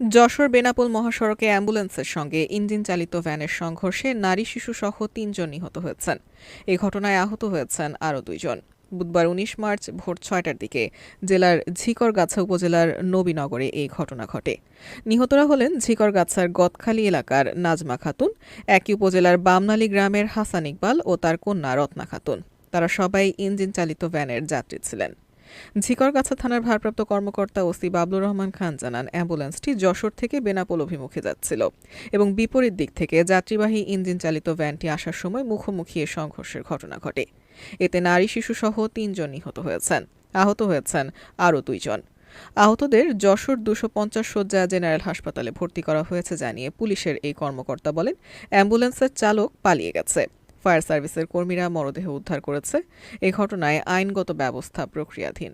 যশোর বেনাপোল মহাসড়কে অ্যাম্বুলেন্সের সঙ্গে ইঞ্জিন চালিত ভ্যানের সংঘর্ষে নারী শিশুসহ তিনজন নিহত হয়েছেন। এ ঘটনায় আহত হয়েছেন আরও দুইজন। বুধবার উনিশ মার্চ ভোর ছয়টার দিকে জেলার ঝিকরগাছা উপজেলার নবীনগরে এই ঘটনা ঘটে। নিহতরা হলেন ঝিকরগাছার গদখালি এলাকার নাজমা খাতুন, একই উপজেলার বামনালী গ্রামের হাসান ইকবাল ও তার কন্যা রত্না খাতুন। তারা সবাই ইঞ্জিন চালিত ভ্যানের যাত্রী ছিলেন। ঝিকরগাছা থানার ভারপ্রাপ্ত কর্মকর্তা ওসি বাবলুর রহমান খান জানান, অ্যাম্বুলেন্সটি যশোর থেকে বেনাপোল অভিমুখে যাচ্ছিল এবং বিপরীত দিক থেকে যাত্রীবাহী ইঞ্জিন চালিত ভ্যানটি আসার সময় মুখোমুখি এ সংঘর্ষের ঘটনা ঘটে। এতে নারী শিশুসহ তিনজন নিহত হয়েছেন। আহত হয়েছেন আরও দুইজন। আহতদের যশোর দুশো পঞ্চাশ শয্যা জেনারেল হাসপাতালে ভর্তি করা হয়েছে জানিয়ে পুলিশের এই কর্মকর্তা বলেন, অ্যাম্বুলেন্সের চালক পালিয়ে গেছে। ফায়ার সার্ভিসের কর্মীরা মরদেহ উদ্ধার করেছে। এ ঘটনায় আইনগত ব্যবস্থা প্রক্রিয়াধীন।